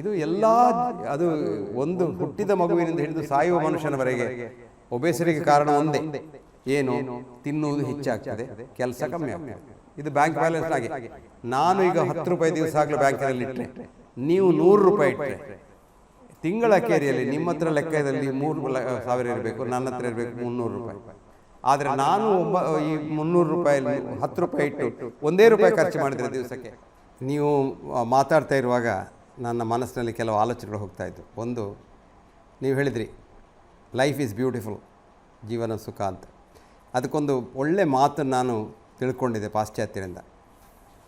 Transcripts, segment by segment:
ಇದು ಎಲ್ಲ ಅದು ಒಂದು ಹುಟ್ಟಿದ ಮಗುವಿನಿಂದ ಹಿಡಿದು ಸಾಯುವ ಮನುಷ್ಯನವರೆಗೆ ಒಬೇಸರಿಗೆ ಕಾರಣ ಒಂದೇ. ಏನು? ತಿನ್ನುವುದು ಹೆಚ್ಚಾಗ್ತದೆ, ಕೆಲಸ ಕಮ್ಮಿ ಆಗ್ತದೆ. ಇದು ಬ್ಯಾಂಕ್ ಬ್ಯಾಲೆನ್ಸ್ ಆಗಿ. ನಾನು ಈಗ ಹತ್ತು ರೂಪಾಯಿ ದಿವಸ ಆಗಲೂ ಬ್ಯಾಂಕಿನಲ್ಲಿ ಇಟ್ಟರೆ ನೀವು ನೂರು ರೂಪಾಯಿ ಇಟ್ಟರೆ ತಿಂಗಳ ಕೇರಿಯಲ್ಲಿ ನಿಮ್ಮ ಹತ್ರ ಲೆಕ್ಕದಲ್ಲಿ ಮೂರು ಸಾವಿರ ಇರಬೇಕು, ನನ್ನ ಹತ್ರ ಇರಬೇಕು ಮುನ್ನೂರು ರೂಪಾಯಿ. ಆದರೆ ನಾನು ಒಬ್ಬ, ಈ ಮುನ್ನೂರು ರೂಪಾಯಿ ಹತ್ತು ರೂಪಾಯಿ ಇಟ್ಟು ಒಂದೇ ರೂಪಾಯಿ ಖರ್ಚು ಮಾಡಿದರೆ ದಿವಸಕ್ಕೆ, ನೀವು ಮಾತಾಡ್ತಾ ಇರುವಾಗ ನನ್ನ ಮನಸ್ಸಿನಲ್ಲಿ ಕೆಲವು ಆಲೋಚನೆಗಳು ಹೋಗ್ತಾ ಇತ್ತು ಒಂದು, ನೀವು ಹೇಳಿದ್ರಿ ಲೈಫ್ ಈಸ್ ಬ್ಯೂಟಿಫುಲ್ ಜೀವನ ಸುಖ ಅಂತ. ಅದಕ್ಕೊಂದು ಒಳ್ಳೆ ಮಾತು ನಾನು ತಿಳ್ಕೊಂಡಿದ್ದೆ ಪಾಶ್ಚಾತ್ಯರಿಂದ.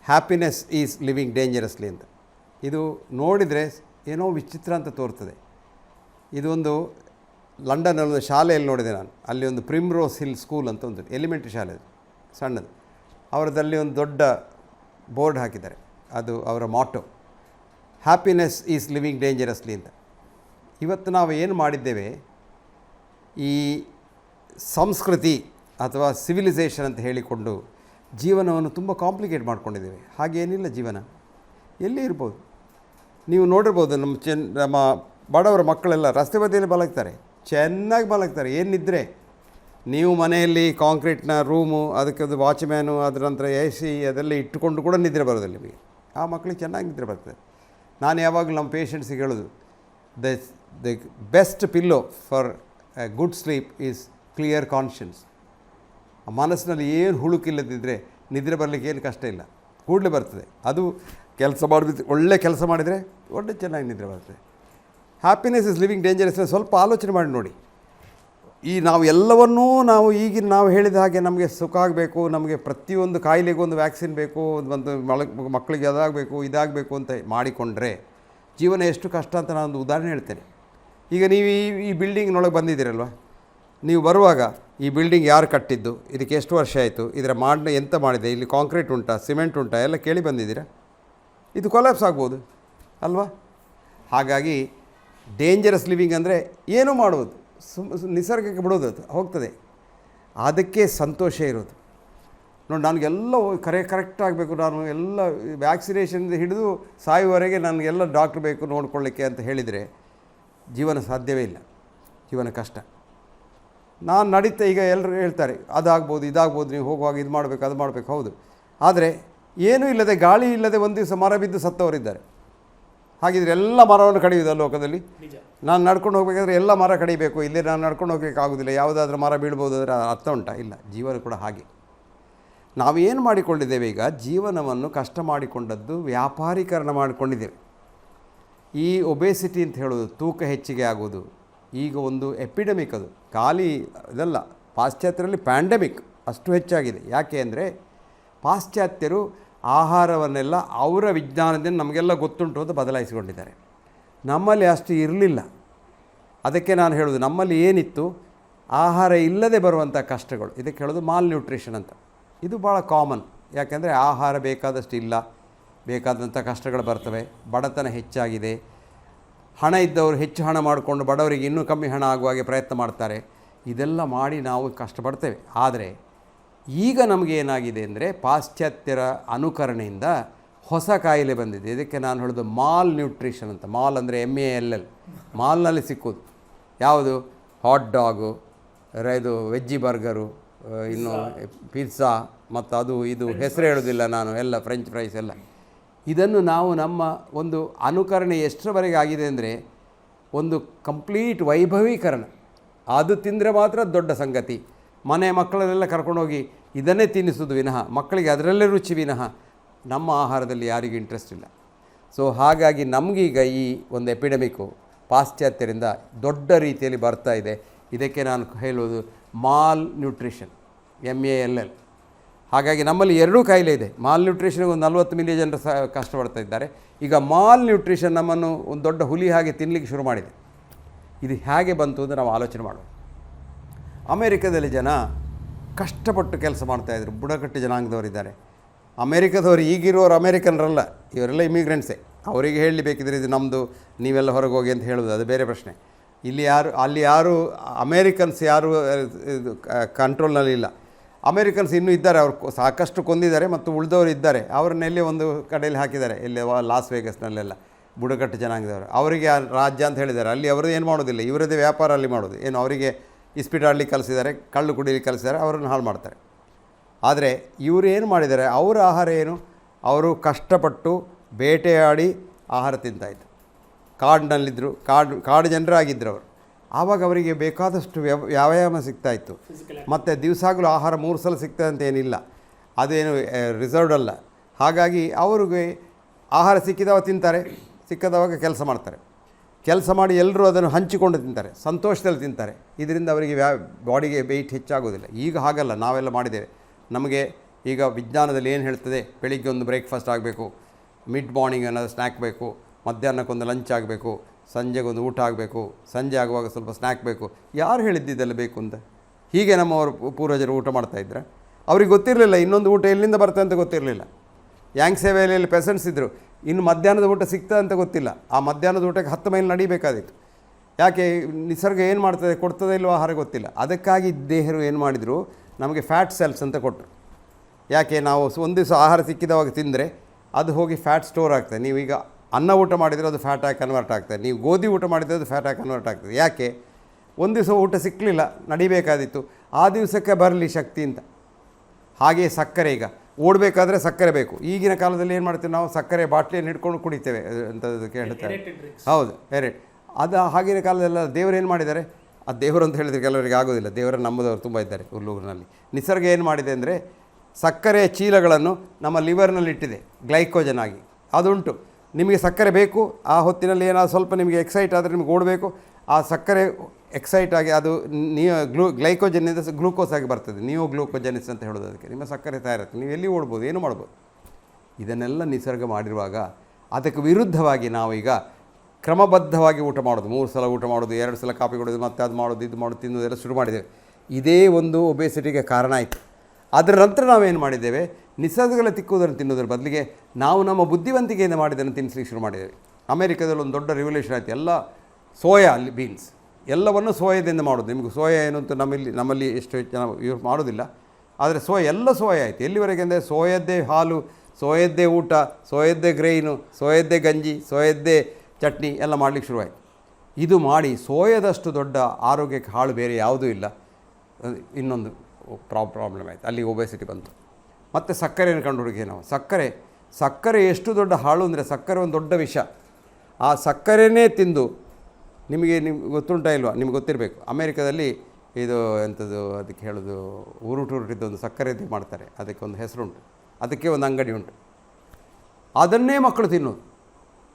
ಹ್ಯಾಪಿನೆಸ್ ಈಸ್ ಲಿವಿಂಗ್ ಡೇಂಜರಸ್ಲಿ ಅಂತ. ಇದು ನೋಡಿದರೆ ಏನೋ ವಿಚಿತ್ರ ಅಂತ ತೋರ್ತದೆ. ಇದೊಂದು ಲಂಡನಲ್ಲಿ ಒಂದು ಶಾಲೆಯಲ್ಲಿ ನೋಡಿದೆ ನಾನು. ಅಲ್ಲಿ ಒಂದು ಪ್ರಿಮ್ರೋಸ್ ಹಿಲ್ ಸ್ಕೂಲ್ ಅಂತ ಒಂದು ಎಲಿಮೆಂಟ್ರಿ ಶಾಲೆ ಸಣ್ಣದು. ಅವರದಲ್ಲಿ ಒಂದು ದೊಡ್ಡ ಬೋರ್ಡ್ ಹಾಕಿದ್ದಾರೆ. ಅದು ಅವರ motto happiness is living dangerously ಅಂತ. ಇವತ್ತು ನಾವು ಏನು ಮಾಡಿದ್ದೇವೆ? ಈ ಸಂಸ್ಕೃತಿ ಅಥವಾ ಸಿವಿಲೈಸೇಷನ್ ಅಂತ ಹೇಳಿಕೊಂಡು ಜೀವನವನ್ನು ತುಂಬ ಕಾಂಪ್ಲಿಕೇಟ್ ಮಾಡ್ಕೊಂಡಿದ್ದೇವೆ. ಹಾಗೇನಿಲ್ಲ ಜೀವನ. ಎಲ್ಲಿ ಇರ್ಬೋದು? ನೀವು ನೋಡಿರ್ಬೋದು ನಮ್ಮ ಚೆನ್, ನಮ್ಮ ಬಡವರ ಮಕ್ಕಳೆಲ್ಲ ರಸ್ತೆ ಬದಿಯಲ್ಲಿ ಮಲಗ್ತಾರೆ ಚೆನ್ನಾಗಿ ಮಲಗ್ತಾರೆ ಏನಿದ್ದರೆ ನೀವು ಮನೆಯಲ್ಲಿ ಕಾಂಕ್ರೀಟ್ನ ರೂಮು, ಅದಕ್ಕೆ ಅದು ವಾಚ್ಮ್ಯಾನು, ಅದರ ನಂತರ ಎ ಸಿ ಅದೆಲ್ಲ ಇಟ್ಟುಕೊಂಡು ಕೂಡ ನಿದ್ರೆ ಬರೋದಿಲ್ಲ ನಿಮಗೆ. ಆ ಮಕ್ಕಳಿಗೆ ಚೆನ್ನಾಗಿ ನಿದ್ರೆ ಬರ್ತದೆ. ನಾನು ಯಾವಾಗಲೂ ನಮ್ಮ ಪೇಷಂಟ್ಸಿಗೆ ಹೇಳೋದು the the best pillow for good sleep is clear conscience ಆ ಮನಸ್ಸಿನಲ್ಲಿ ಏನು ಹುಳುಕಿಲ್ಲದಿದ್ದರೆ ನಿದ್ರೆ ಬರಲಿಕ್ಕೆ ಏನು ಕಷ್ಟ ಇಲ್ಲ. ಕೂಡಲೇ ಬರ್ತದೆ. ಅದು ಕೆಲಸ ಮಾಡಿದ ಒಳ್ಳೆ ಕೆಲಸ ಮಾಡಿದರೆ ಒಳ್ಳೆ ಚೆನ್ನಾಗಿ ನಿದ್ರೆ ಬರ್ತದೆ. ಹ್ಯಾಪಿನೆಸ್ ಇಸ್ ಲಿವಿಂಗ್ ಡೇಂಜರಸ್ ಸ್ವಲ್ಪ ಆಲೋಚನೆ ಮಾಡಿ ನೋಡಿ. ಈ ನಾವು ಎಲ್ಲವನ್ನೂ ನಾವು ಈಗಿನ ನಾವು ಹೇಳಿದ ಹಾಗೆ ನಮಗೆ ಸುಖ ಆಗಬೇಕು, ನಮಗೆ ಪ್ರತಿಯೊಂದು ಕಾಯಿಲೆಗೂ ಒಂದು ವ್ಯಾಕ್ಸಿನ್ ಬೇಕು, ಒಂದು ಮಕ್ಕಳಿಗೆ ಅದಾಗಬೇಕು, ಇದಾಗಬೇಕು ಅಂತ ಮಾಡಿಕೊಂಡ್ರೆ ಜೀವನ ಎಷ್ಟು ಕಷ್ಟ ಅಂತ ನಾನು ಒಂದು ಉದಾಹರಣೆ ಹೇಳ್ತೇನೆ. ಈಗ ನೀವು ಈ ಈ ಬಿಲ್ಡಿಂಗ್ನೊಳಗೆ ಬಂದಿದ್ದೀರಲ್ವ? ನೀವು ಬರುವಾಗ ಈ ಬಿಲ್ಡಿಂಗ್ ಯಾರು ಕಟ್ಟಿದ್ದು, ಇದಕ್ಕೆ ಎಷ್ಟು ವರ್ಷ ಆಯಿತು, ಇದರ ಮಾಡಿ, ಎಂತ ಮಾಡಿದೆ, ಇಲ್ಲಿ ಕಾಂಕ್ರೀಟ್ ಉಂಟಾ, ಸಿಮೆಂಟ್ ಉಂಟಾ, ಎಲ್ಲ ಕೇಳಿ ಬಂದಿದ್ದೀರಾ? ಇದು ಕೊಲಾಪ್ಸ್ ಆಗ್ಬೋದು, ಅಲ್ವಾ? ಹಾಗಾಗಿ ಡೇಂಜರಸ್ ಲಿವಿಂಗ್ ಅಂದರೆ ಏನೂ ಮಾಡುವುದು. ಸುಮ್ ನಿಸರ್ಗಕ್ಕೆ ಬಿಡೋದು ಅದು, ಹೋಗ್ತದೆ. ಅದಕ್ಕೆ ಸಂತೋಷ ಇರೋದು. ನೋಡಿ, ನನಗೆಲ್ಲ ಕರೆ ಕರೆಕ್ಟ್ ಆಗಬೇಕು. ನಾನು ಎಲ್ಲ ವ್ಯಾಕ್ಸಿನೇಷನ್ದು ಹಿಡಿದು ಸಾಯುವವರೆಗೆ ನನಗೆಲ್ಲ ಡಾಕ್ಟ್ರ್ ಬೇಕು ನೋಡ್ಕೊಳ್ಳಿಕ್ಕೆ ಅಂತ ಹೇಳಿದರೆ ಜೀವನ ಸಾಧ್ಯವೇ ಇಲ್ಲ. ಜೀವನ ಕಷ್ಟ. ನಾನು ನಡೀತಾ ಈಗ ಎಲ್ಲರೂ ಹೇಳ್ತಾರೆ, ಅದಾಗ್ಬೋದು, ಇದಾಗ್ಬೋದು, ನೀವು ಹೋಗುವಾಗ ಇದು ಮಾಡಬೇಕು ಅದು ಮಾಡಬೇಕು ಹೌದು. ಆದರೆ ಏನೂ ಇಲ್ಲದೆ ಗಾಳಿ ಇಲ್ಲದೆ ಒಂದು ದಿವಸ ಮರ ಬಿದ್ದು ಸತ್ತವರಿದ್ದಾರೆ. ಹಾಗಿದ್ರೆ ಎಲ್ಲ ಮರವನ್ನು ಕಡಿಯುವುದ ಲೋಕದಲ್ಲಿ? ನಾನು ನಡ್ಕೊಂಡು ಹೋಗಬೇಕಾದ್ರೆ ಎಲ್ಲ ಮರ ಕಡಿಬೇಕು. ಇಲ್ಲಿ ನಾನು ನಡ್ಕೊಂಡು ಹೋಗಬೇಕಾಗೋದಿಲ್ಲ ಯಾವುದಾದ್ರೂ ಮರ ಬೀಳ್ಬೋದು ಅದರ ಅರ್ಥ ಉಂಟಾ? ಇಲ್ಲ. ಜೀವನ ಕೂಡ ಹಾಗೆ. ನಾವೇನು ಮಾಡಿಕೊಂಡಿದ್ದೇವೆ ಈಗ? ಜೀವನವನ್ನು ಕಷ್ಟ ಮಾಡಿಕೊಂಡದ್ದು ವ್ಯಾಪಾರೀಕರಣ ಮಾಡಿಕೊಂಡಿದ್ದೇವೆ. ಈ ಒಬೇಸಿಟಿ ಅಂತ ಹೇಳೋದು ತೂಕ ಹೆಚ್ಚಿಗೆ ಆಗೋದು ಈಗ ಒಂದು ಎಪಿಡೆಮಿಕ್ ಅದು. ಖಾಲಿ ಇದಲ್ಲ. ಪಾಶ್ಚಾತ್ಯರಲ್ಲಿ ಪ್ಯಾಂಡಮಿಕ್ ಅಷ್ಟು ಹೆಚ್ಚಾಗಿದೆ. ಯಾಕೆ ಅಂದರೆ ಪಾಶ್ಚಾತ್ಯರು ಆಹಾರವನ್ನೆಲ್ಲ ಅವರ ವಿಜ್ಞಾನದಿಂದ ನಮಗೆಲ್ಲ ಗೊತ್ತುಂಟು ಅಂತ ಬದಲಾಯಿಸಿಕೊಂಡಿದ್ದಾರೆ. ನಮ್ಮಲ್ಲಿ ಅಷ್ಟು ಇರಲಿಲ್ಲ. ಅದಕ್ಕೆ ನಾನು ಹೇಳೋದು ನಮ್ಮಲ್ಲಿ ಏನಿತ್ತು? ಆಹಾರ ಇಲ್ಲದೆ ಬರುವಂಥ ಕಷ್ಟಗಳು. ಇದಕ್ಕೆ ಹೇಳೋದು ಮಾಲ್ ನ್ಯೂಟ್ರಿಷನ್ ಅಂತ. ಇದು ಭಾಳ ಕಾಮನ್ ಯಾಕೆಂದರೆ ಆಹಾರ ಬೇಕಾದಷ್ಟು ಇಲ್ಲ. ಬೇಕಾದಂಥ ಕಷ್ಟಗಳು ಬರ್ತವೆ. ಬಡತನ ಹೆಚ್ಚಾಗಿದೆ. ಹಣ ಇದ್ದವರು ಹೆಚ್ಚು ಹಣ ಮಾಡಿಕೊಂಡು ಬಡವರಿಗೆ ಇನ್ನೂ ಕಮ್ಮಿ ಹಣ ಆಗುವ ಹಾಗೆ ಪ್ರಯತ್ನ ಮಾಡ್ತಾರೆ. ಇದೆಲ್ಲ ಮಾಡಿ ನಾವು ಕಷ್ಟಪಡ್ತೇವೆ. ಆದರೆ ಈಗ ನಮಗೆ ಏನಾಗಿದೆ ಅಂದರೆ ಪಾಶ್ಚಾತ್ಯರ ಅನುಕರಣೆಯಿಂದ ಹೊಸ ಕಾಯಿಲೆ ಬಂದಿದೆ. ಇದಕ್ಕೆ ನಾನು ಹೇಳೋದು ಮಾಲ್ ನ್ಯೂಟ್ರಿಷನ್ ಅಂತ. ಮಾಲ್ ಅಂದರೆ ಎಂ ಎ ಎಲ್ ಎಲ್ ಮಾಲ್ನಲ್ಲಿ ಸಿಕ್ಕೋದು ಯಾವುದು? ಹಾಟ್ ಡಾಗು ಇದು ವೆಜ್ಜಿ ಬರ್ಗರು ಇನ್ನು ಪಿಜ್ಜಾ ಮತ್ತು ಅದು ಇದು ಹೆಸರು ಹೇಳೋದಿಲ್ಲ ನಾನು, ಎಲ್ಲ ಫ್ರೆಂಚ್ ಫ್ರೈಸ್ ಎಲ್ಲ. ಇದನ್ನು ನಾವು ನಮ್ಮ ಒಂದು ಅನುಕರಣೆ ಎಷ್ಟರವರೆಗೆ ಆಗಿದೆ ಅಂದರೆ ಒಂದು ಕಂಪ್ಲೀಟ್ ವೈಭವೀಕರಣ. ಅದು ತಿಂದರೆ ಮಾತ್ರ ದೊಡ್ಡ ಸಂಗತಿ. ಮನೆ ಮಕ್ಕಳನ್ನೆಲ್ಲ ಕರ್ಕೊಂಡೋಗಿ ಇದನ್ನೇ ತಿನ್ನಿಸೋದು ವಿನಃ, ಮಕ್ಕಳಿಗೆ ಅದರಲ್ಲೇ ರುಚಿ ವಿನಃ, ನಮ್ಮ ಆಹಾರದಲ್ಲಿ ಯಾರಿಗೂ ಇಂಟ್ರೆಸ್ಟ್ ಇಲ್ಲ. ಸೊ ಹಾಗಾಗಿ ನಮಗೀಗ ಈ ಒಂದು ಎಪಿಡೆಮಿಕ್ಕು ಪಾಶ್ಚಾತ್ಯರಿಂದ ದೊಡ್ಡ ರೀತಿಯಲ್ಲಿ ಬರ್ತಾ ಇದೆ. ಇದಕ್ಕೆ ನಾನು ಹೇಳುವುದು mall nutrition M A L L ಹಾಗಾಗಿ ನಮ್ಮಲ್ಲಿ ಎರಡೂ ಕಾಯಿಲೆ ಇದೆ. ಮಾಲ್ ನ್ಯೂಟ್ರಿಷನ್ಗೆ ಒಂದು ನಲ್ವತ್ತು ಮಿಲಿಯನ್ ಜನರು ಸಹ ಕಷ್ಟಪಡ್ತಾ ಇದ್ದಾರೆ. ಈಗ ಮಾಲ್ ನ್ಯೂಟ್ರಿಷನ್ ನಮ್ಮನ್ನು ಒಂದು ದೊಡ್ಡ ಹುಲಿ ಹಾಗೆ ತಿನ್ನಲಿಕ್ಕೆ ಶುರು ಮಾಡಿದೆ. ಇದು ಹೇಗೆ ಬಂತು ಅಂತ ನಾವು ಆಲೋಚನೆ ಮಾಡುವ ಅಮೇರಿಕದಲ್ಲಿ ಜನ ಕಷ್ಟಪಟ್ಟು ಕೆಲಸ ಮಾಡ್ತಾಯಿದ್ರು ಬುಡಕಟ್ಟು ಜನಾಂಗದವರಿದ್ದಾರೆ ಅಮೇರಿಕದವರು ಈಗಿರೋರು ಅಮೇರಿಕನ್ರಲ್ಲ, ಇವರೆಲ್ಲ ಇಮಿಗ್ರೆಂಟ್ಸೇ ಅವರಿಗೆ ಹೇಳಲಿ ಬೇಕಿದ್ರೆ ಇದು ನಮ್ಮದು ನೀವೆಲ್ಲ ಹೊರಗೆ ಹೋಗಿ ಅಂತ ಹೇಳೋದು, ಅದು ಬೇರೆ ಪ್ರಶ್ನೆ. ಇಲ್ಲಿ ಯಾರು, ಅಲ್ಲಿ ಯಾರು, ಅಮೇರಿಕನ್ಸ್ ಯಾರು ಕಂಟ್ರೋಲ್ನಲ್ಲಿ ಇಲ್ಲ. ಅಮೇರಿಕನ್ಸ್ ಇನ್ನೂ ಇದ್ದಾರೆ, ಅವರು ಸಾಕಷ್ಟು ಕೊಂದಿದ್ದಾರೆ ಮತ್ತು ಉಳಿದವರು ಇದ್ದಾರೆ. ಅವ್ರನ್ನೆಲ್ಲಿ ಒಂದು ಕಡೆಯಲ್ಲಿ ಹಾಕಿದ್ದಾರೆ, ಇಲ್ಲಿ ಲಾಸ್ ವೇಗಸ್ನಲ್ಲೆಲ್ಲ ಬುಡಕಟ್ಟು ಜನಾಂಗದವರು. ಅವರಿಗೆ ರಾಜ್ಯ ಅಂತ ಹೇಳಿದ್ದಾರೆ. ಅಲ್ಲಿ ಅವರು ಏನು ಮಾಡೋದಿಲ್ಲ ಇವರದೇ ವ್ಯಾಪಾರ ಅಲ್ಲಿ ಮಾಡೋದು. ಏನು, ಅವರಿಗೆ ಇಸ್ಪೀಟ್ ಆಡಲಿಕ್ಕೆ ಕಲಿಸಿದ್ದಾರೆ ಕಳ್ಳು ಕುಡಿಲಿಕ್ಕೆ ಕಲಿಸಿದ್ದಾರೆ ಅವರನ್ನು ಹಾಳು ಮಾಡ್ತಾರೆ. ಆದರೆ ಇವರು ಏನು ಮಾಡಿದ್ದಾರೆ ಅವರ ಆಹಾರ ಏನು? ಅವರು ಕಷ್ಟಪಟ್ಟು ಬೇಟೆಯಾಡಿ ಆಹಾರ ತಿಂತಾಯಿತು ಕಾಡಿನಲ್ಲಿದ್ದರು ಕಾಡು ಕಾಡು ಜನರಾಗಿದ್ದರು ಅವರು. ಆವಾಗ ಅವರಿಗೆ ಬೇಕಾದಷ್ಟು ವ್ಯವ ವ್ಯಾಯಾಮ ಸಿಗ್ತಾಯಿತ್ತು ಮತ್ತು ದಿವಸಾಗಲೂ ಆಹಾರ ಮೂರು ಸಲ ಸಿಗ್ತದೆ ಅಂತ ಏನಿಲ್ಲ. ಅದೇನು ರಿಸರ್ವ್ಡ್ ಅಲ್ಲ. ಹಾಗಾಗಿ ಅವ್ರಿಗೆ ಆಹಾರ ಸಿಕ್ಕಿದವ ತಿಂತಾರೆ ಸಿಕ್ಕದವಾಗ ಕೆಲಸ ಮಾಡ್ತಾರೆ. ಕೆಲಸ ಮಾಡಿ ಎಲ್ಲರೂ ಅದನ್ನು ಹಂಚಿಕೊಂಡು ತಿಂತಾರೆ, ಸಂತೋಷದಲ್ಲಿ ತಿಂತಾರೆ. ಇದರಿಂದ ಅವರಿಗೆ ವ್ಯಾ, ಬಾಡಿಗೆ ವೆಯ್ಟ್ ಹೆಚ್ಚಾಗೋದಿಲ್ಲ ಈಗ ಹಾಗಲ್ಲ, ನಾವೆಲ್ಲ ಮಾಡಿದ್ದೇವೆ. ನಮಗೆ ಈಗ ವಿಜ್ಞಾನದಲ್ಲಿ ಏನು ಹೇಳ್ತದೆ, ಬೆಳಿಗ್ಗೆ ಒಂದು ಬ್ರೇಕ್ಫಾಸ್ಟ್ ಆಗಬೇಕು ಮಿಡ್ ಮಾರ್ನಿಂಗ್ ಅನ್ನೋದು ಸ್ನ್ಯಾಕ್ ಬೇಕು ಮಧ್ಯಾಹ್ನಕ್ಕೊಂದು ಲಂಚ್ ಆಗಬೇಕು ಸಂಜೆಗೊಂದು ಊಟ ಆಗಬೇಕು, ಸಂಜೆ ಆಗುವಾಗ ಸ್ವಲ್ಪ ಸ್ನ್ಯಾಕ್ ಬೇಕು. ಯಾರು ಹೇಳಿದ್ದಿದ್ದೆಲ್ಲ ಬೇಕು ಅಂತ? ಹೀಗೆ ನಮ್ಮವರು ಪೂರ್ವಜರು ಊಟ ಮಾಡ್ತಾಯಿದ್ರೆ ಅವ್ರಿಗೆ ಗೊತ್ತಿರಲಿಲ್ಲ, ಇನ್ನೊಂದು ಊಟ ಎಲ್ಲಿಂದ ಬರ್ತದೆ ಅಂತ ಗೊತ್ತಿರಲಿಲ್ಲ. ಯಾಂಗ್ ಸೇವೆಯಲ್ಲಿ ಪೆಸೆಂಟ್ಸ್ ಇದ್ದರು ಇನ್ನು ಮಧ್ಯಾಹ್ನದ ಊಟ ಸಿಗ್ತದೆ ಅಂತ ಗೊತ್ತಿಲ್ಲ. ಆ ಮಧ್ಯಾಹ್ನದ ಊಟಕ್ಕೆ ಹತ್ತು ಮೈಲ್ ನಡಿಬೇಕಾದಿತ್ತು. ಯಾಕೆ, ನಿಸರ್ಗ ಏನು ಮಾಡ್ತದೆ, ಕೊಡ್ತದೆ ಇಲ್ಲವೋ ಆಹಾರ ಗೊತ್ತಿಲ್ಲ. ಅದಕ್ಕಾಗಿ ದೇಹರು ಏನು ಮಾಡಿದರು, ನಮಗೆ ಫ್ಯಾಟ್ ಸೆಲ್ಸ್ ಅಂತ ಕೊಟ್ಟರು ಯಾಕೆ, ನಾವು ಒಂದು ದಿವಸ ಆಹಾರ ಸಿಕ್ಕಿದವಾಗ ತಿಂದರೆ ಅದು ಹೋಗಿ ಫ್ಯಾಟ್ ಸ್ಟೋರ್ ಆಗ್ತದೆ. ನೀವೀಗ ಅನ್ನ ಊಟ ಮಾಡಿದರೆ ಅದು ಫ್ಯಾಟ್ ಆಗಿ ಕನ್ವರ್ಟ್ ಆಗ್ತದೆ. ನೀವು ಗೋಧಿ ಊಟ ಮಾಡಿದರೆ ಅದು ಫ್ಯಾಟ್ ಆಗಿ ಕನ್ವರ್ಟ್ ಆಗ್ತದೆ. ಯಾಕೆ, ಒಂದು ದಿವಸ ಊಟ ಸಿಕ್ಕಲಿಲ್ಲ ನಡಿಬೇಕಾದಿತ್ತು. ಆ ದಿವಸಕ್ಕೆ ಬರಲಿ ಶಕ್ತಿ ಅಂತ. ಹಾಗೆಯೇ ಸಕ್ಕರೆ ಈಗ. ಓಡಬೇಕಾದ್ರೆ ಸಕ್ಕರೆ ಬೇಕು. ಈಗಿನ ಕಾಲದಲ್ಲಿ ಏನು ಮಾಡ್ತೀವಿ ನಾವು ಸಕ್ಕರೆ ಬಾಟ್ಲಿಯನ್ನು ಹಿಡ್ಕೊಂಡು ಕುಡಿತೇವೆ. ಅಂತದಕ್ಕೆ ಹೇಳ್ತಾರೆ. ಹೌದು ಎರೆ ಅದು ಆಗಿನ ಕಾಲದಲ್ಲ ದೇವರು ಏನು ಮಾಡಿದ್ದಾರೆ? ಆ ದೇವರು ಅಂತ ಹೇಳಿದ್ರೆ ಕೆಲವರಿಗೆ ಆಗೋದಿಲ್ಲ. ದೇವರ ನಮ್ಮದವರು ತುಂಬ ಇದ್ದಾರೆ ಉಲ್ಲೂರಿನಲ್ಲಿ ನಿಸರ್ಗ ಏನು ಮಾಡಿದೆ ಅಂದರೆ ಸಕ್ಕರೆಯ ಚೀಲಗಳನ್ನು ನಮ್ಮ ಲಿವರ್ನಲ್ಲಿ ಇಟ್ಟಿದೆ ಗ್ಲೈಕೋಜನ್ ಆಗಿ. ಅದುಂಟು. ನಿಮಗೆ ಸಕ್ಕರೆ ಬೇಕು ಆ ಹೊತ್ತಿನಲ್ಲಿ ಏನಾದರೂ ಸ್ವಲ್ಪ ನಿಮಗೆ ಎಕ್ಸೈಟ್ ಆದರೆ ನಿಮಗೆ ಓಡಬೇಕು. ಆ ಸಕ್ಕರೆ ಎಕ್ಸೈಟ್ ಆಗಿ ಅದು ನಿಯೋ ಗ್ಲೂ ಗ್ಲೈಕೋಜೆನಿಸ್ ಗ್ಲೂಕೋಸ್ ಆಗಿ ಬರ್ತದೆ. ನಿಯೋ ಗ್ಲೂಕೋಜೆನಿಸ್ ಅಂತ ಹೇಳೋದು ಅದಕ್ಕೆ. ನಿಮ್ಮ ಸಕ್ಕರೆ ತಯಾರಾಗ್ತದೆ. ನೀವು ಎಲ್ಲಿ ಓಡ್ಬೋದು, ಏನು ಮಾಡ್ಬೋದು? ಇದನ್ನೆಲ್ಲ ನಿಸರ್ಗ ಮಾಡಿರುವಾಗ ಅದಕ್ಕೆ ವಿರುದ್ಧವಾಗಿ ನಾವೀಗ ಕ್ರಮಬದ್ಧವಾಗಿ ಊಟ ಮಾಡೋದು. ಮೂರು ಸಲ ಊಟ ಮಾಡೋದು, ಎರಡು ಸಲ ಕಾಫಿ ಕೊಡೋದು ಮತ್ತೆ ಅದು ಮಾಡೋದು, ಇದು ಮಾಡೋದು ತಿನ್ನೋದೆಲ್ಲ ಶುರು ಮಾಡಿದ್ದೇವೆ. ಇದೇ ಒಂದು ಒಬೇಸಿಟಿಗೆ ಕಾರಣ ಆಯಿತು. ಅದರ ನಂತರ ನಾವೇನು ಮಾಡಿದ್ದೇವೆ? ನಿಸರ್ಗಗಳ ತಿಕ್ಕುವುದನ್ನು ತಿನ್ನೋದ್ರ ಬದಲಿಗೆ ನಾವು ನಮ್ಮ ಬುದ್ಧಿವಂತಿಕೆಯಿಂದ ಮಾಡಿದ್ದನ್ನು ತಿನ್ನಿಸ್ಲಿಕ್ಕೆ ಶುರು ಮಾಡಿದ್ದೇವೆ. ಅಮೇರಿಕಾದಲ್ಲಿ ಒಂದು ದೊಡ್ಡ ರಿವಲ್ಯೂಷನ್ ಆಯಿತು. ಎಲ್ಲ ಸೋಯಾ ಅಲ್ಲಿ ಬೀನ್ಸ್ ಎಲ್ಲವನ್ನು ಸೋಯದಿಂದ ಮಾಡೋದು. ನಿಮಗೆ ಸೋಯ ಏನು ಅಂತ ನಮ್ಮಲ್ಲಿ ನಮ್ಮಲ್ಲಿ ಎಷ್ಟು ಜನ ಯೂಸ್ ಮಾಡೋದಿಲ್ಲ. ಆದರೆ ಸೋಯ, ಎಲ್ಲ ಸೋಯ ಆಯಿತು. ಎಲ್ಲಿವರೆಗೆ ಅಂದರೆ ಸೋಯದ್ದೇ ಹಾಲು, ಸೋಯದ್ದೇ ಊಟ, ಸೋಯದ್ದೇ ಗ್ರೈನು ಸೋಯದ್ದೇ ಗಂಜಿ, ಸೋಯದ್ದೇ ಚಟ್ನಿ ಎಲ್ಲ ಮಾಡಲಿಕ್ಕೆ ಶುರುವಾಯಿತು. ಇದು ಮಾಡಿ ಸೋಯದಷ್ಟು ದೊಡ್ಡ ಆರೋಗ್ಯಕ್ಕೆ ಹಾಳು ಬೇರೆ ಯಾವುದೂ ಇಲ್ಲ. ಇನ್ನೊಂದು ಪ್ರಾ ಪ್ರಾಬ್ಲಮ್ ಆಯಿತು. ಅಲ್ಲಿ ಒಬೆಸಿಟಿ ಬಂತು. ಮತ್ತು ಸಕ್ಕರೆಯನ್ನು ಕಂಡು ಹುಡುಗಿ ನಾವು. ಸಕ್ಕರೆ ಸಕ್ಕರೆ ಎಷ್ಟು ದೊಡ್ಡ ಹಾಳು ಅಂದರೆ ಸಕ್ಕರೆ ಒಂದು ದೊಡ್ಡ ವಿಷ. ಆ ಸಕ್ಕರೆನೇ ತಿಂದು ನಿಮಗೆ ನಿಮ್ಗೆ ಗೊತ್ತುಂಟಾ ಇಲ್ವಾ? ನಿಮ್ಗೆ ಗೊತ್ತಿರಬೇಕು. ಅಮೇರಿಕಾದಲ್ಲಿ ಇದು ಎಂಥದ್ದು ಅದಕ್ಕೆ ಹೇಳೋದು ಊರುಟು ಊರುಟಿದ್ದು ಒಂದು ಸಕ್ಕರೆ ಇದು ಮಾಡ್ತಾರೆ. ಅದಕ್ಕೆ ಒಂದು ಹೆಸರುಂಟು. ಅದಕ್ಕೆ ಒಂದು ಅಂಗಡಿ ಉಂಟು. ಅದನ್ನೇ ಮಕ್ಕಳು ತಿನ್ನೋದು.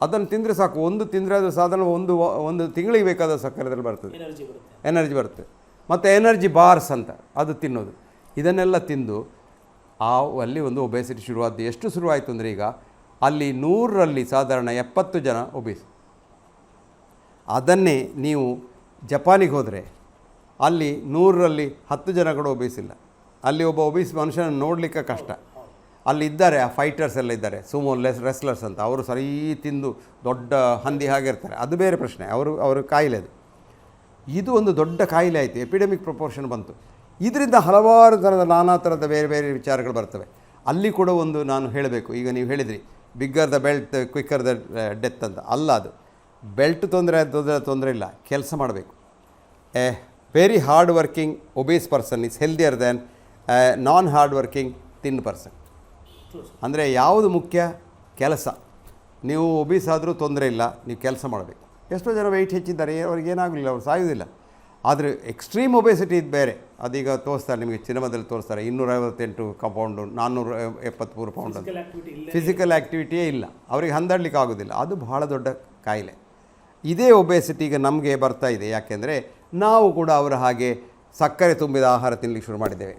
ಅದನ್ನು ತಿಂದರೆ ಸಾಕು. ಒಂದು ತಿಂದರೆ ಅದು ಸಾಧಾರಣ ಒಂದು ಒಂದು ತಿಂಗಳಿಗೆ ಬೇಕಾದ ಸಕ್ಕರೆದಲ್ಲಿ ಬರ್ತದೆ. ಎನರ್ಜಿ ಬರುತ್ತೆ. ಎನರ್ಜಿ ಬರುತ್ತೆ. ಮತ್ತು ಎನರ್ಜಿ ಬಾರ್ಸ್ ಅಂತ ಅದು ತಿನ್ನೋದು. ಇದನ್ನೆಲ್ಲ ತಿಂದು ಆ ಅಲ್ಲಿ ಒಂದು ಒಬೇಸಿಟಿ ಶುರುವಾದ್ದು. ಎಷ್ಟು ಶುರುವಾಯಿತು ಅಂದರೆ ಈಗ ಅಲ್ಲಿ ನೂರರಲ್ಲಿ ಸಾಧಾರಣ ಎಪ್ಪತ್ತು ಜನ ಒಬೇಸ್ ಅದನ್ನೇ ನೀವು ಜಪಾನಿಗೆ ಹೋದರೆ ಅಲ್ಲಿ ನೂರರಲ್ಲಿ ಹತ್ತು ಜನ ಕೂಡ ಒಬೀಸಿಲ್ಲ. ಅಲ್ಲಿ ಒಬ್ಬ ಒಬೀಸ್ ಮನುಷ್ಯನ ನೋಡಲಿಕ್ಕೆ ಕಷ್ಟ. ಅಲ್ಲಿ ಇದ್ದಾರೆ ಆ ಫೈಟರ್ಸ್ ಎಲ್ಲ ಇದ್ದಾರೆ, ಸುಮೋ ಲೆಸ್, ರೆಸ್ಲರ್ಸ್ ಅಂತ. ಅವರು ಸರಿ ತಿಂದು ದೊಡ್ಡ ಹಂದಿ ಹಾಗಿರ್ತಾರೆ ಅದು ಬೇರೆ ಪ್ರಶ್ನೆ. ಅವರು ಅವರು ಕಾಯಿಲೆ ಅದು. ಇದು ಒಂದು ದೊಡ್ಡ ಕಾಯಿಲೆ ಆಯಿತು. ಎಪಿಡೆಮಿಕ್ ಪ್ರಪೋರ್ಷನ್ ಬಂತು. ಇದರಿಂದ ಹಲವಾರು ಥರದ ನಾನಾ ಥರದ ಬೇರೆ ಬೇರೆ ವಿಚಾರಗಳು ಬರ್ತವೆ. ಅಲ್ಲಿ ಕೂಡ ಒಂದು ನಾನು ಹೇಳಬೇಕು. ಈಗ ನೀವು ಹೇಳಿದ್ರಿ bigger the belt quicker the death ಅಂತ. ಅಲ್ಲ ಅದು. ಬೆಲ್ಟ್ ತೊಂದರೆ ತೊಂದರೆ ತೊಂದರೆ ಇಲ್ಲ ಕೆಲಸ ಮಾಡಬೇಕು. A very hard working obese person is healthier than non hard working thin person ಅಂದರೆ ಯಾವುದು ಮುಖ್ಯ? ಕೆಲಸ. ನೀವು ಒಬೀಸ್ ಆದರೂ ತೊಂದರೆ ಇಲ್ಲ ನೀವು ಕೆಲಸ ಮಾಡಬೇಕು. ಎಷ್ಟೋ ಜನ ವೆಯ್ಟ್ ಹೆಚ್ಚಿದ್ದಾರೆ ಅವ್ರಿಗೆ ಏನಾಗಲಿಲ್ಲ ಅವ್ರು ಸಾಯೋದಿಲ್ಲ ಆದರೆ ಎಕ್ಸ್ಟ್ರೀಮ್ ಒಬೇಸಿಟಿ ಇದು ಬೇರೆ. ಅದೀಗ ತೋರಿಸ್ತಾರೆ ನಿಮಗೆ ಸಿನಿಮಾದಲ್ಲಿ ತೋರಿಸ್ತಾರೆ ಇನ್ನೂರ ಐವತ್ತೆಂಟು ಕಂಪೌಂಡು ನಾನ್ನೂರ ಎಪ್ಪತ್ತ್ಮೂರು ಪೌಂಡ್ ಫಿಸಿಕಲ್ ಆ್ಯಕ್ಟಿವಿಟಿಯೇ ಇಲ್ಲ. ಅವರಿಗೆ ಹಂದಾಡಲಿಕ್ಕೆ ಆಗೋದಿಲ್ಲ. ಅದು ಬಹಳ ದೊಡ್ಡ ಕಾಯಿಲೆ. ಇದೇ ಒಬೆಸಿಟಿ ಈಗ ನಮಗೆ ಬರ್ತಾ ಇದೆ. ಯಾಕೆಂದರೆ ನಾವು ಕೂಡ ಅವರ ಹಾಗೆ ಸಕ್ಕರೆ ತುಂಬಿದ ಆಹಾರ ತಿನ್ನಲಿಕ್ಕೆ ಶುರು ಮಾಡಿದ್ದೇವೆ.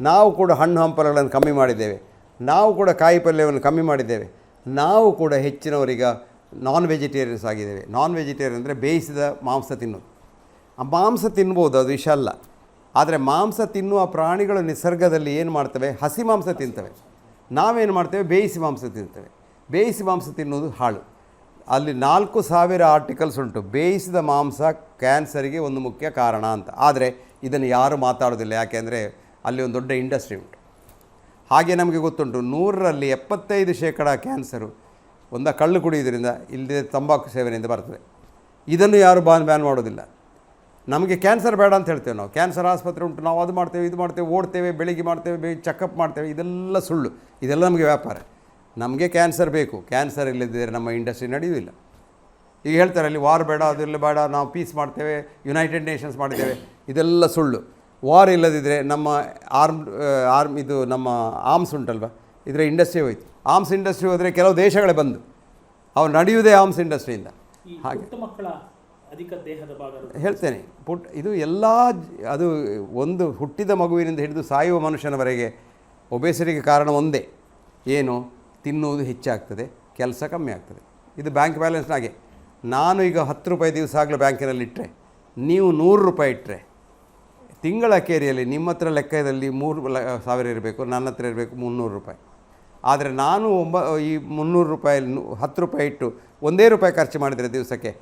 ನಾವು ಕೂಡ ಹಣ್ಣು ಹಂಪಲುಗಳನ್ನು ಕಮ್ಮಿ ಮಾಡಿದ್ದೇವೆ. ನಾವು ಕೂಡ ಕಾಯಿ ಪಲ್ಯವನ್ನು ಕಮ್ಮಿ ಮಾಡಿದ್ದೇವೆ. ನಾವು ಕೂಡ ಹೆಚ್ಚಿನವರೀಗ ನಾನ್ ವೆಜಿಟೇರಿಯನ್ಸ್ ಆಗಿದ್ದೇವೆ. ನಾನ್ ವೆಜಿಟೇರಿಯನ್ ಅಂದರೆ ಬೇಯಿಸಿದ ಮಾಂಸ ತಿನ್ನೋದು ಆ ಮಾಂಸ ತಿನ್ಬೋದು, ಅದು ವಿಷ ಅಲ್ಲ. ಆದರೆ ಮಾಂಸ ತಿನ್ನುವ ಪ್ರಾಣಿಗಳು ನಿಸರ್ಗದಲ್ಲಿ ಏನು ಮಾಡ್ತವೆ? ಹಸಿ ಮಾಂಸ ತಿಂತವೆ. ನಾವೇನು ಮಾಡ್ತೇವೆ? ಬೇಯಿಸಿ ಮಾಂಸ ತಿಂತೇವೆ. ಬೇಯಿಸಿ ಮಾಂಸ ತಿನ್ನುವುದು ಹಾಳು. ಅಲ್ಲಿ ನಾಲ್ಕು ಸಾವಿರ ಆರ್ಟಿಕಲ್ಸ್ ಉಂಟು. ಬೇಯಿಸಿದ ಮಾಂಸ ಕ್ಯಾನ್ಸರಿಗೆ ಒಂದು ಮುಖ್ಯ ಕಾರಣ ಅಂತ. ಆದರೆ ಇದನ್ನು ಯಾರೂ ಮಾತಾಡೋದಿಲ್ಲ. ಯಾಕೆಂದರೆ ಅಲ್ಲಿ ಒಂದು ದೊಡ್ಡ ಇಂಡಸ್ಟ್ರಿ ಉಂಟು. ಹಾಗೆ ನಮಗೆ ಗೊತ್ತುಂಟು. ನೂರರಲ್ಲಿ ಎಪ್ಪತ್ತೈದು ಶೇಕಡ ಕ್ಯಾನ್ಸರು ಒಂದ ಕಳ್ಳು ಕುಡಿಯೋದ್ರಿಂದ ಇಲ್ಲದೆ ತಂಬಾಕು ಸೇವನೆಯಿಂದ ಬರ್ತದೆ. ಇದನ್ನು ಯಾರು ಬಾನ್ ಬ್ಯಾನ್ ಮಾಡೋದಿಲ್ಲ ನಮಗೆ ಕ್ಯಾನ್ಸರ್ ಬೇಡ ಅಂತ ಹೇಳ್ತೇವೆ ನಾವು. ಕ್ಯಾನ್ಸರ್ ಆಸ್ಪತ್ರೆ ಉಂಟು. ನಾವು ಅದು ಮಾಡ್ತೇವೆ, ಇದು ಮಾಡ್ತೇವೆ, ಓಡ್ತೇವೆ, ಬೆಳಿಗ್ಗೆ ಮಾಡ್ತೇವೆ ಚೆಕಪ್ ಮಾಡ್ತೇವೆ. ಇದೆಲ್ಲ ಸುಳ್ಳು. ಇದೆಲ್ಲ ನಮಗೆ ವ್ಯಾಪಾರ. ನಮಗೆ ಕ್ಯಾನ್ಸರ್ ಬೇಕು. ಕ್ಯಾನ್ಸರ್ ಇಲ್ಲದಿದ್ದರೆ ನಮ್ಮ ಇಂಡಸ್ಟ್ರಿ ನಡೆಯುವುದಿಲ್ಲ. ಈಗ ಹೇಳ್ತಾರೆ ಅಲ್ಲಿ ವಾರ್ ಬೇಡ ಅದರಲ್ಲಿ ಬೇಡ ನಾವು ಪೀಸ್ ಮಾಡ್ತೇವೆ ಯುನೈಟೆಡ್ ನೇಷನ್ಸ್ ಮಾಡ್ತೇವೆ ಇದೆಲ್ಲ ಸುಳ್ಳು. ವಾರ್ ಇಲ್ಲದಿದ್ದರೆ ನಮ್ಮ ಆರ್ಮ್ ಆರ್ಮ್ ಇದು ನಮ್ಮ ಆರ್ಮ್ಸ್ ಉಂಟಲ್ವ? ಇದರ ಇಂಡಸ್ಟ್ರಿ ಹೋಯ್ತು. ಆರ್ಮ್ಸ್ ಇಂಡಸ್ಟ್ರಿ ಹೋದರೆ ಕೆಲವು ದೇಶಗಳೇ ಬಂದು. ಅವು ನಡೆಯುವುದೇ ಆರ್ಮ್ಸ್ ಇಂಡಸ್ಟ್ರಿಯಿಂದ ಹಾಗೆ. ಅಧಿಕ ದೇಹದ ಭಾಗ ಹೇಳ್ತೇನೆ. ಪುಟ್ ಇದು ಎಲ್ಲ ಅದು ಒಂದು ಹುಟ್ಟಿದ ಮಗುವಿನಿಂದ ಹಿಡಿದು ಸಾಯುವ ಮನುಷ್ಯನವರೆಗೆ ಒಬೇಸರಿಗೆ ಕಾರಣ ಒಂದೇ. ಏನು? ತಿನ್ನುವುದು ಹೆಚ್ಚಾಗ್ತದೆ, ಕೆಲಸ ಕಮ್ಮಿ ಆಗ್ತದೆ. ಇದು ಬ್ಯಾಂಕ್ ಬ್ಯಾಲೆನ್ಸ್ನಾಗೆ ನಾನು ಈಗ ಹತ್ತು ರೂಪಾಯಿ ದಿವಸ ಆಗಲೂ ಬ್ಯಾಂಕಿನಲ್ಲಿ ಇಟ್ಟರೆ ನೀವು ನೂರು ರೂಪಾಯಿ ಇಟ್ಟರೆ ತಿಂಗಳ ಕೇರಿಯಲ್ಲಿ ನಿಮ್ಮ ಹತ್ರ ಲೆಕ್ಕದಲ್ಲಿ ಮೂರು ಸಾವಿರ ಇರಬೇಕು, ನನ್ನ ಹತ್ರ ಇರಬೇಕು ಮುನ್ನೂರು ರೂಪಾಯಿ. ಆದರೆ ನಾನು ಒಂಬ, ಈ ಮುನ್ನೂರು ರೂಪಾಯಿ ಹತ್ತು ರೂಪಾಯಿ ಇಟ್ಟು ಒಂದೇ ರೂಪಾಯಿ ಖರ್ಚು ಮಾಡಿದರೆ ದಿವಸಕ್ಕೆ